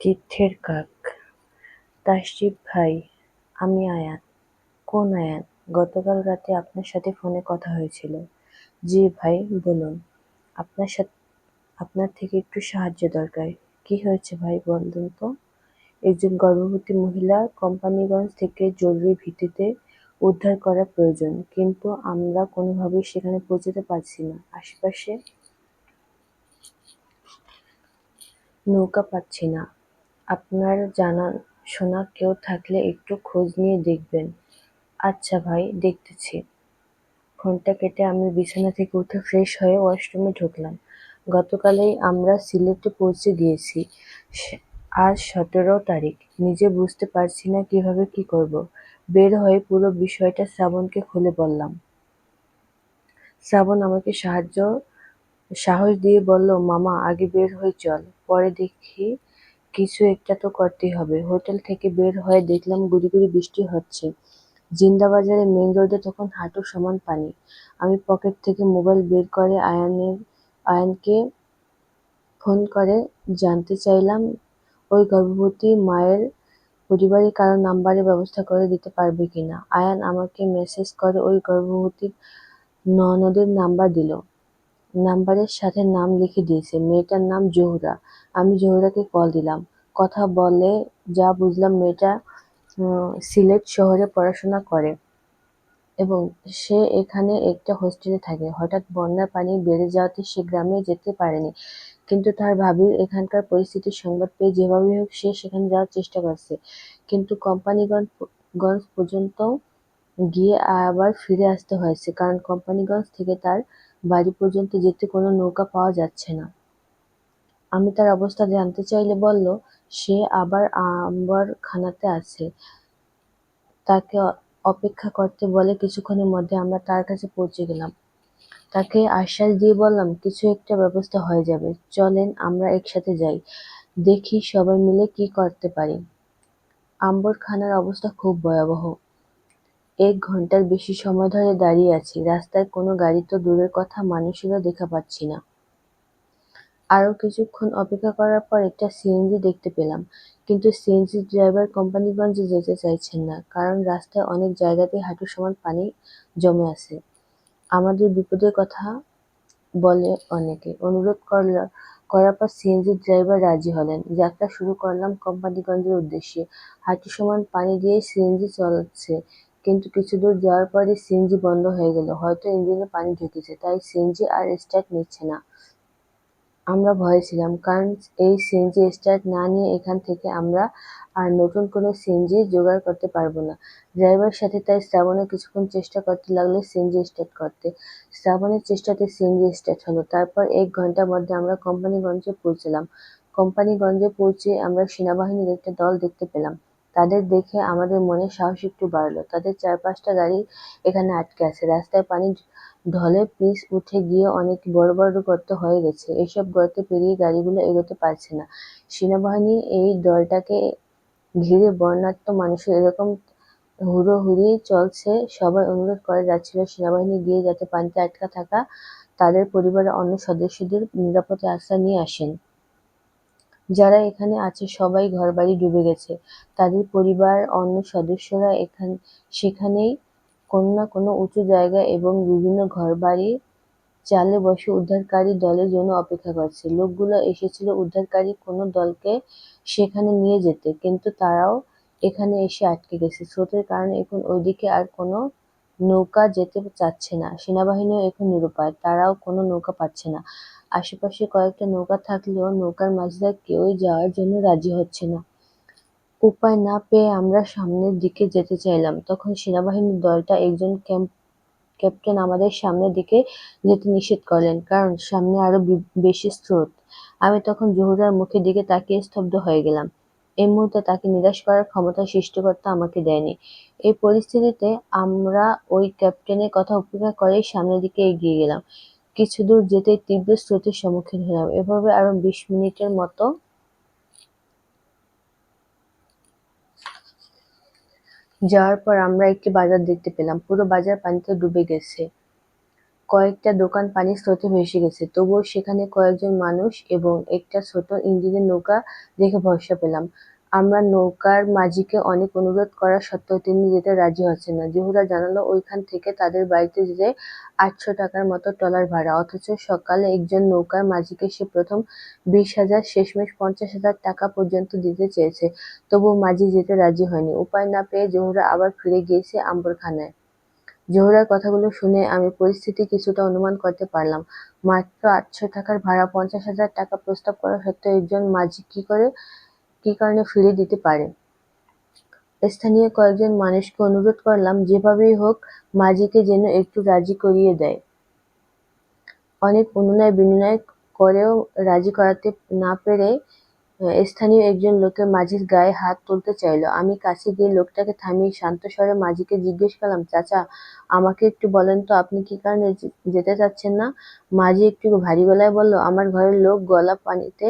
তীর্থের কাক। তাসজিব ভাই, আমি আয়ান কোন আয়ান গতকাল রাতে আপনার সাথে ফোনে কথা হয়েছিল। জি ভাই, বলুন। আপনার সাথে, আপনার থেকে একটু সাহায্য দরকার। কি হয়েছে ভাই, বলুন তো? একজন গর্ভবতী মহিলা কোম্পানিগঞ্জ থেকে জরুরি ভিত্তিতে উদ্ধার করা প্রয়োজন, কিন্তু আমরা কোনোভাবেই সেখানে পৌঁছতে পারছি না। আশেপাশে নৌকা পাচ্ছি না। আপনার জানাশোনা কেউ থাকলে একটু খোঁজ নিয়ে দেখবেন। আচ্ছা ভাই, দেখতেছি। ফোনটা কেটে আমি বিছানা থেকে উঠে ফ্রেশ হয়ে ওয়াশরুমে ঢুকলাম। গতকালেই আমরা সিলেটে পৌঁছে গিয়েছি। আজ সতেরো তারিখ। নিজে বুঝতে পারছি না কীভাবে কি করব। বের হয়ে পুরো বিষয়টা শ্রাবণকে খুলে বললাম। শ্রাবণ আমাকে সাহায্য, সাহস দিয়ে বলল, মামা, আগে বের হয়ে চল। পরে দেখি কিছু একটা তো করতেই হবে। হোটেল থেকে বের হয়ে দেখলাম গুড়ি বৃষ্টি হচ্ছে। জিন্দাবাজারে মেন রোডে তখন হাঁটু সমান পানি। আমি পকেট থেকে মোবাইল বের করে আয়ানের, আয়ানকে ফোন করে, জানতে চাইলাম, ওই গর্ভবতী মায়ের পরিবারের কারও নাম্বারের ব্যবস্থা করে দিতে পারবে কিনা? আয়ান আমাকে মেসেজ করে ওই গর্ভবতী ননদের নাম্বার দিল। নাম্বারের সাথে নাম লিখে দিয়েছে। মেয়েটার নাম জোহরা, আমি জহুরাকে কল দিলাম। কথা বলে যা বুঝলাম মেয়েটা সিলেট শহরে পড়াশোনা করে এবং সে এখানে একটা হোস্টেলে থাকে। হঠাৎ বন্যার পানি বেড়ে যাওয়াতে সে গ্রামে যেতে পারেনি। কিন্তু তার ভাবির এখানকার পরিস্থিতির সংবাদ পেয়ে যেভাবেই হোক সে সেখানে যাওয়ার চেষ্টা করছে। কিন্তু কোম্পানিগঞ্জ পর্যন্ত গিয়ে আবার ফিরে আসতে হয়েছে। কারণ কোম্পানিগঞ্জ থেকে তার বাড়ি পর্যন্ত যেতে কোনো নৌকা পাওয়া যাচ্ছে না। আমি তার অবস্থা জানতে চাইলে বলল, সে আবার আম্বরখানাতে আছে। তাকে অপেক্ষা করতে বলে কিছুক্ষণের মধ্যে আমরা তার কাছে পৌঁছে গেলাম। তাকে আশ্বাস দিয়ে বললাম, কিছু একটা ব্যবস্থা হয়ে যাবে। চলেন, আমরা একসাথে যাই। দেখি সবাই মিলে কি করতে পারি। আম্বরখানার অবস্থা খুব ভয়াবহ। এক ঘণ্টার বেশি সময় ধরে দাঁড়িয়ে আছি। রাস্তায় কোনো গাড়ি তো দূরের কথা মানুষেরও দেখা পাচ্ছি না। আরও কিছুক্ষণ অপেক্ষা করার পর একটা সিএনজি দেখতে পেলাম। কিন্তু সিএনজি ড্রাইভার কোম্পানিগঞ্জে যেতে চাইছেন না, কারণ রাস্তায় অনেক জায়গাতেই হাঁটু সমান পানি জমে আছে। আমাদের বিপদের কথা বলে অনেকে। অনুরোধ করলা, করার পর সিএনজি ড্রাইভার রাজি হলেন। যাত্রা শুরু করলাম কোম্পানিগঞ্জের উদ্দেশ্যে। হাঁটু সমান পানি দিয়ে সিএনজি চলছে। কিন্তু কিছু দূর যাওয়ার পরে সিএনজি বন্ধ হয়ে গেল। হয়তো ইঞ্জিনে পানি ঢুকেছে, তাই সিএনজি আর স্টার্ট নিচ্ছে না। আমরা ভয়ে ছিলাম, কারণ এই সিএনজি স্টার্ট না নিয়ে এখান থেকে আমরা আর নতুন কোনো সিএনজি জোগাড় করতে পারব না। ড্রাইভারের সাথে তাই শ্রাবণে কিছুক্ষণ চেষ্টা করতে লাগল সিএনজি স্টার্ট করতে। শ্রাবণের চেষ্টাতে সিএনজি স্টার্ট হলো। তারপর এক ঘণ্টার মধ্যে আমরা কোম্পানিগঞ্জে পৌঁছলাম। কোম্পানিগঞ্জে পৌঁছে আমরা সেনাবাহিনীর একটা দল দেখতে পেলাম। তাদের দেখে আমাদের মনে সাহস একটু বাড়লো। তাদের চার পাঁচটা গাড়ি এখানে আটকে আছে। রাস্তায় পানি ঢলে পিচ উঠে গিয়ে অনেক বড় বড় গর্ত হয়ে গেছে। এসব গর্ত পেরিয়ে গাড়িগুলো এগোতে পারছে না। সেনাবাহিনী এই দলটাকে ঘিরে বর্ণাঢ্য মানুষের এরকম হুড়ো হুড়োহুড়ি চলছে। সবাই অনুরোধ করে যাচ্ছিল সেনাবাহিনী গিয়ে যাতে পানিতে আটকা থাকা তাদের পরিবারের অন্য সদস্যদের নিরাপদে আশ্রয় নিয়ে আসেন। যারা এখানে আছে সবাই ঘরবাড়ি ডুবে গেছে। তাদের পরিবার, অন্য সদস্যরা এখান, সেখানেই কোনো না কোনো উঁচু জায়গা এবং বিভিন্ন ঘরবাড়ি চালে বসে উদ্ধারকারী দলের জন্য অপেক্ষা করছে। লোকগুলো এসেছিল উদ্ধারকারী কোনো দলকে সেখানে নিয়ে যেতে, কিন্তু তারাও এখানে এসে আটকে গেছে। স্রোতের কারণে এখন ওইদিকে আর কোনো নৌকা যেতে চাচ্ছে না। সেনাবাহিনীও এখন নিরুপায়, তারাও কোনো নৌকা পাচ্ছে না। আশেপাশে কয়েকটা নৌকা থাকলেও নৌকার মাঝিরা কেউই যাওয়ার জন্য রাজি হচ্ছে না। উপায় না পেয়ে আমরা সামনের দিকে যেতে চাইলাম, তখন সেনাবাহিনীর দলটা একজন ক্যাম্প ক্যাপ্টেন আমাদের সামনের দিকে যেতে নিষেধ করলেন, কারণ সামনে আরও বেশি স্রোত। আমি তখন জহুরার মুখের দিকে তাকিয়ে স্তব্ধ হয়ে গেলাম। এই মুহূর্তে তাকে নিরাশ করার ক্ষমতা সৃষ্টিকর্তা আমাকে দেয়নি। এই পরিস্থিতিতে আমরা ওই ক্যাপ্টেনের কথা উপেক্ষা করে সামনের দিকে এগিয়ে গেলাম। কিছু দূর যেতেই তীব্র স্রোতের সম্মুখীন হলাম। এভাবে আরও বিশ মিনিটের মতো যাওয়ার পর আমরা একটি বাজার দেখতে পেলাম। পুরো বাজার পানিতে ডুবে গেছে। কয়েকটা দোকান পানির স্রোতে ভেসে গেছে। তবুও সেখানে কয়েকজন মানুষ এবং একটা ছোট ইঞ্জিনের নৌকা দেখে ভরসা পেলাম। আমরা নৌকার মাঝিকে অনেক অনুরোধ করা সত্ত্বেও তিনি যেতে রাজি হচ্ছেন না। জহুরা জানালো, ওইখান থেকে তাদের বাড়িতে যেতে আটশো টাকার মতো ট্রলার ভাড়া। অথচ সকালে একজন নৌকার মাঝিকে সে প্রথম বিশ হাজার, শেষমেশ পঞ্চাশ হাজার টাকা পর্যন্ত দিতে চেয়েছে। তবুও মাঝি যেতে রাজি হয়নি। উপায় না পেয়ে জহুরা আবার ফিরে গিয়েছে আম্বরখানায়। জহুরার কথাগুলো শুনে আমি পরিস্থিতি কিছুটা অনুমান করতে পারলাম। মাত্র আটশো টাকার ভাড়া, পঞ্চাশ হাজার টাকা প্রস্তাব করা সত্ত্বেও একজন মাঝি কি করে কি কারণে ফিরিয়ে দিতে পারে? স্থানীয় কয়েকজন মানুষকে অনুরোধ করলাম, যেভাবেই হোক মাঝিকে যেন একটু রাজি করিয়ে দেয়। অনেক অনুনয় বিনয় করেও রাজি করাতে না পেরে স্থানীয় একজন লোকের মাঝির গায়ে হাত তুলতে চাইল। আমি কাছে গিয়ে লোকটাকে থামিয়ে শান্ত স্বরে মাঝিকে জিজ্ঞেস করলাম, চাচা, আমাকে একটু বলেন তো, আপনি কি কারণে যেতে চাচ্ছেন না? মাঝি একটু ভারী গলায় বলল, আমার ঘরের লোক গলা পানিতে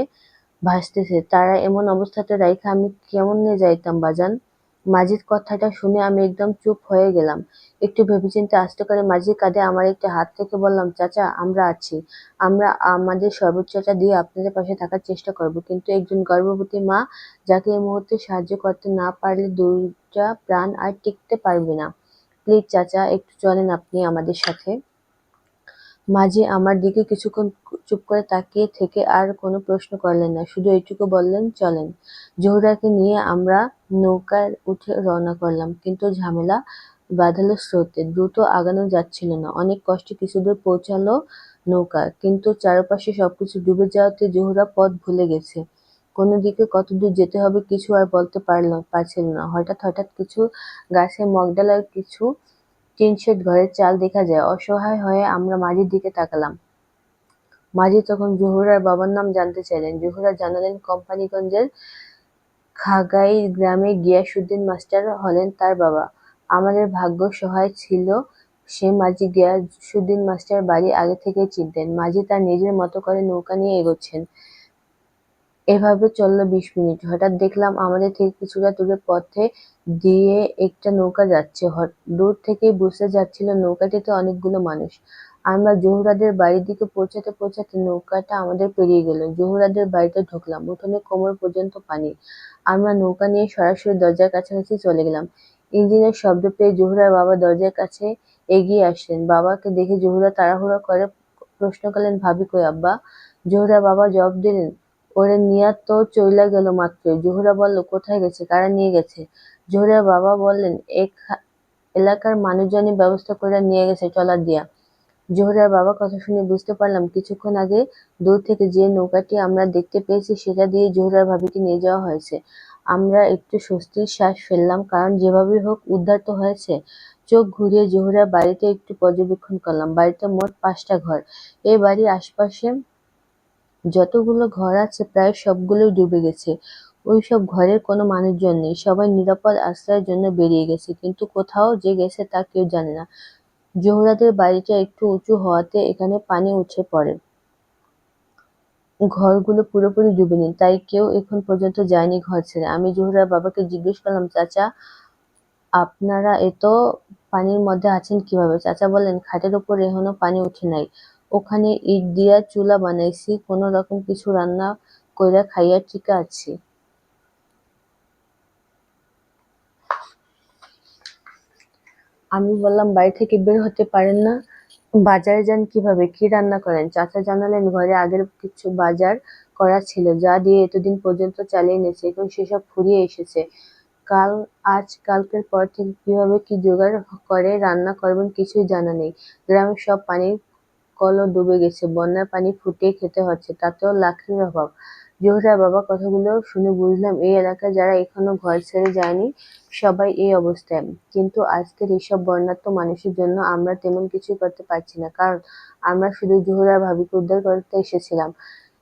ভাসতেছে। তারা এমন অবস্থাতে রাইখা আমি কেমনে যাইতাম, বাজান? মাঝির কথাটা শুনে আমি একদম চুপ হয়ে গেলাম। একটু ভেবেচিন্তে আসতে করে মাঝির কাঁধে আমার একটা হাত থেকে বললাম, চাচা, আমরা আছি। আমরা, আমাদের সর্বোচ্চটা দিয়ে আপনাদের পাশে থাকার চেষ্টা করব। কিন্তু একজন গর্ভবতী মা যাকে এই মুহূর্তে সাহায্য করতে না পারলে দুইটা প্রাণ আর টিকতে পারবে না। প্লিজ, চাচা, একটু চলেন আপনি আমাদের সাথে। মাঝি আমার দিকে কিছুক্ষণ চুপ করে তাকিয়ে থেকে আর কোনো প্রশ্ন করলেন না, শুধু এইটুকু বললেন, চলেন। জহুরাকে নিয়ে আমরা নৌকায় উঠে রওনা করলাম, কিন্তু ঝামেলা বাঁধালো স্রোতে দ্রুত আগানো যাচ্ছিল না। অনেক কষ্টে কিছুদূর পৌঁছালো নৌকা, কিন্তু চারপাশে সবকিছু ডুবে যাওয়াতে জহুরা পথ ভুলে গেছে। কোনো দিকে কত দূর যেতে হবে কিছু আর বলতে পারল পারছিল না। হঠাৎ হঠাৎ কিছু গাছে মগডালার কিছু টিন শেড ঘরের চাল দেখা যায়, অসহায় হয়ে আমরা মাঝির দিকে তাকালাম। মাঝি তখন জহুরার বাবার নাম জানতে চাইলেন। জহুরা জানালেন, কোম্পানিগঞ্জের খাগাই গ্রামে গিয়াসুদ্দিন মাস্টার হলেন তার বাবা। আমাদের ভাগ্য সহায় ছিল সে মাঝি গিয়াসুদ্দিন মাস্টার বাড়ি আগে থেকে চিনতেন। মাঝি তার নিজের মতো করে নৌকা নিয়ে এগোচ্ছেন। এভাবে চলল বিশ মিনিট। হঠাৎ দেখলাম আমাদের ঠিক কিছুটা দূরে পথে দিয়ে একটা নৌকা যাচ্ছে। দূর থেকেই বুঝতে যাচ্ছিল নৌকাটিতে অনেকগুলো মানুষ। আমরা জহুরাদের বাড়ির দিকে পৌঁছাতে পৌঁছাতে নৌকাটা আমাদের পেরিয়ে গেল। জহুরাদের বাড়িতে ঢুকলাম। উঠোনে কোমর পর্যন্ত পানি। আমরা নৌকা নিয়ে সরাসরি দরজার কাছাকাছি চলে গেলাম। ইঞ্জিনের শব্দ পেয়ে জহুরার বাবা দরজার কাছে এগিয়ে আসলেন। বাবাকে দেখে জহুরা তাড়াহুড়ো করে প্রশ্ন করলেন, ভাবি কই আব্বা? জহুরা বাবা জবাব দিলেন ওরে নিয়া তো চইলা গেল মাত্রই জহুরা বলল, কোথায় গেছে? কারা নিয়ে গেছে? জহুরার বাবা বললেন, এক এলাকার মানুষজনই ব্যবস্থা করে নিয়ে গেছে ট্রলার দিয়া। জহুরার বাবা কথা শুনে বুঝতে পারলাম, কিছুক্ষণ আগে দূর থেকে যে নৌকাটি আমরা দেখতে পেয়েছি, সেটা দিয়ে জহুরার ভাবিকে নিয়ে যাওয়া হয়েছে। আমরা একটু স্বস্তির শ্বাস ফেললাম, কারণ যেভাবেই হোক উদ্ধার তো হয়েছে। চোখ ঘুরিয়ে জহুরার বাড়িতে একটু পর্যবেক্ষণ করলাম। বাড়িতে মোট পাঁচটা ঘর। এই বাড়ির আশপাশে যতগুলো ঘর আছে, প্রায় সবগুলোই ডুবে গেছে। ওই সব ঘরের কোনো মানুষজন নেই। সবাই নিরাপদ আশ্রয়ের জন্য বেরিয়ে গেছে। কিন্তু কোথাও যে গেছে তা কেউ জানে না। জহুরাদের বাড়িটা একটু উঁচু হওয়াতে এখানে পানি উঠে পড়ে। ঘরগুলো পুরোপুরি ডুবেনি তাই কেউ এখন পর্যন্ত যায়নি ঘর ছেড়ে। আমি জহুরার বাবাকে জিজ্ঞেস করলাম, চাচা, আপনারা এত পানির মধ্যে আছেন কীভাবে? চাচা বলেন খাটের উপর এখনও পানি উঠে নাই। ওখানে ইট দিয়া চুলা বানাইছি, কোনো রকম কিছু রান্না কইরা খাইয়া টিকা আছি। আমি বললাম, বাড়ি থেকে বের হতে পারেন না। বাজারে যান কীভাবে? কি রান্না করেন? চাচা জানালেন, ঘরে আগের কিছু বাজার করা ছিল, যা দিয়ে এতদিন পর্যন্ত চালিয়ে নিয়েছে, এখন সেসব ফুরিয়ে এসেছে। কাল, আজ, কালকের পর থেকে কীভাবে কি জোগাড় করে রান্না করবেন কিছুই জানা নেই। গ্রামের সব পানির কলও ডুবে গেছে, বন্যার পানি ফুটিয়ে খেতে হচ্ছে, তাতেও লাকড়ির অভাব। জোহরার বাবা কথাগুলো শুনে বুঝলাম, এই এলাকায় যারা এখনও ঘর ছেড়ে যায়নি, সবাই এই অবস্থায়। কিন্তু আজকের এইসব বর্ণাঢ্য মানুষের জন্য আমরা তেমন কিছুই করতে পারছি না, কারণ আমরা শুধু জোহরার ভাবিকে উদ্ধার করতে এসেছিলাম।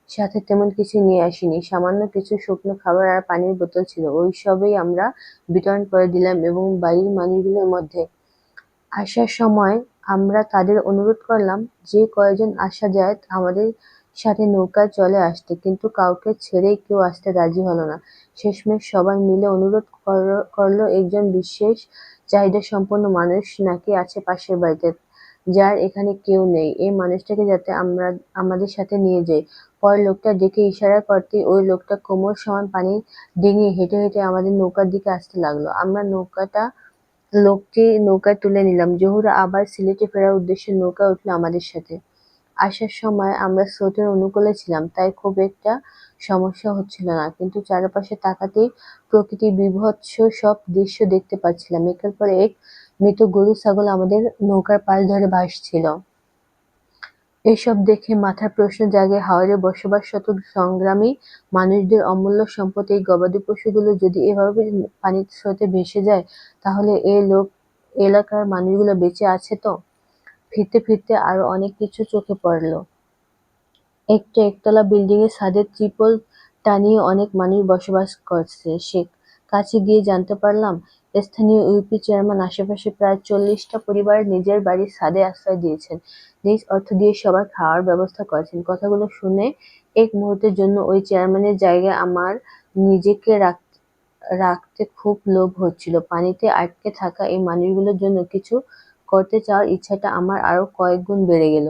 সাথে তেমন কিছু নিয়ে আসিনি, সামান্য কিছু শুকনো খাবার আর পানির বোতল ছিল, ওই সবই আমরা বিতরণ করে দিলাম এবং বাড়ির মানুষগুলোর মধ্যে। আসার সময় আমরা তাদের অনুরোধ করলাম, যে কয়জন আসা যায় আমাদের সাথে নৌকায় চলে আসতে, কিন্তু কাউকে ছেড়েই কেউ আসতে রাজি হলো না। শেষমেশ সবাই মিলে অনুরোধ করল, একজন বিশেষ চাহিদা সম্পন্ন মানুষ নাকি আছে পাশের বাড়িতে, যার এখানে কেউ নেই। এই মানুষটাকে যাতে আমরা, আমাদের সাথে নিয়ে যাই। পরে লোকটা ডেকে ইশারা করতে, ওই লোকটা কোমর সমান পানি ডিঙিয়ে হেঁটে হেঁটে আমাদের নৌকার দিকে আসতে লাগল। আমরা নৌকাটা লোকটি নৌকায় তুলে নিলাম। জহুরা আবার সিলেটে ফেরার উদ্দেশ্যে নৌকায় উঠল আমাদের সাথে। আসার সময় আমরা স্রোতের অনুকূলে ছিলাম, তাই খুব একটা সমস্যা হচ্ছিল না। কিন্তু চারপাশে তাকাতেই প্রকৃতির বিভৎস সব দৃশ্য দেখতে পাচ্ছিলাম। একের পর এক মৃত গরু, ছাগল আমাদের নৌকার পাশ ধরে ভাসছিল। এসব দেখে মাথার প্রশ্ন জাগে হাওরে বসবাসরত সংগ্রামী মানুষদের অমূল্য সম্পদ। এই গবাদি পশুগুলো যদি এভাবে পানির স্রোতে ভেসে যায়, তাহলে এ লোক, এলাকার মানুষগুলো বেঁচে আছে তো? ফিরতে ফিরতে আরও অনেক কিছু চোখে পড়ল। একটা একতলা বিল্ডিং এর ছাদের ত্রিপল টানিয়ে অনেক মানুষ বসবাস করছে। সে কাছে গিয়ে জানতে পারলাম স্থানীয় ইউপি চেয়ারম্যান আশেপাশে প্রায় চল্লিশটা পরিবার নিজের বাড়ির ছাদে আশ্রয় দিয়েছেন। নিজ অর্থ দিয়ে সবার খাওয়ার ব্যবস্থা করেছেন। কথাগুলো শুনে এক মুহূর্তের জন্য ওই চেয়ারম্যানের জায়গায় আমার নিজেকে রাখ, রাখতে খুব লোভ হচ্ছিল। পানিতে আটকে থাকা এই মানুষগুলোর জন্য কিছু করতে চাওয়ার ইচ্ছাটা আমার আরও কয়েক গুণ বেড়ে গেল।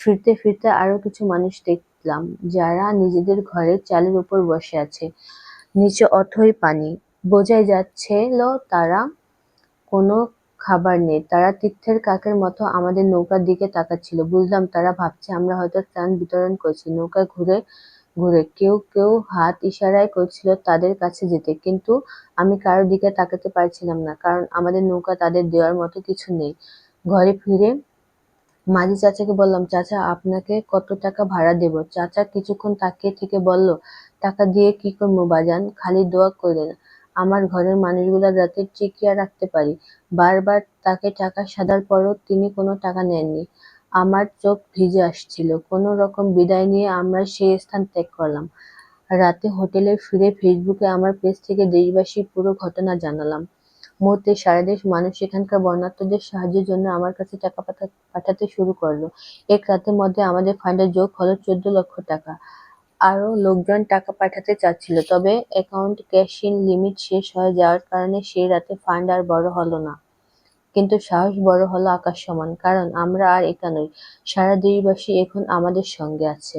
ফিরতে ফিরতে আরও কিছু মানুষ দেখলাম যারা নিজেদের ঘরের চালের উপর বসে আছে। নিচে অথই পানি। বোঝাই যাচ্ছিল তারা কোনো খাবার নেই। তারা তীর্থের কাকের মতো আমাদের নৌকার দিকে তাকাচ্ছিল। বুঝলাম তারা ভাবছে, আমরা হয়তো ত্রাণ বিতরণ করছি, নৌকা ঘুরে ঘুরে। কেউ কেউ হাত ইশারায় করছিল তাদের কাছে যেতে, কিন্তু আমি কারও দিকে তাকাতে পারছিলাম না, কারণ আমাদের নৌকা তাদের দেওয়ার মতো কিছু নেই। ঘরে ফিরে মাঝি চাচাকে বললাম, চাচা, আপনাকে কত টাকা ভাড়া দেব? চাচা কিছুক্ষণ তাকিয়ে থেকে বলল, টাকা দিয়ে কি করব বাজান? খালি দোয়া করেন আমার ঘরের মানুষগুলা যাতে টিকিয়ে রাখতে পারি। বারবার তাকে টাকা সাদার পরও তিনি কোনো টাকা নেননি। আমার চোখ ভিজে আসছিল। কোনো রকম বিদায় নিয়ে আমরা সেই স্থান ত্যাগ করলাম। রাতে হোটেলে ফিরে ফেসবুকে আমার পেজ থেকে দেশবাসীর পুরো ঘটনা জানালাম। মুহূর্তে সারা দেশ মানুষ সেখানকার বন্যার্তদের সাহায্যের জন্য আমার কাছে টাকা পাঠা- পাঠাতে শুরু করল। এক রাতের মধ্যে আমাদের ফান্ডে যোগ হলো চোদ্দ লক্ষ টাকা। আরও লোকজন টাকা পাঠাতে চাচ্ছিল, তবে অ্যাকাউন্ট ক্যাশ ইন লিমিট শেষ হয়ে যাওয়ার কারণে সেই রাতে ফান্ড আর বড় হলো না। কিন্তু সাহস বড় হলো আকাশ সমান, কারণ আমরা আর একা নই, সারা দেশবাসী এখন আমাদের সঙ্গে আছে।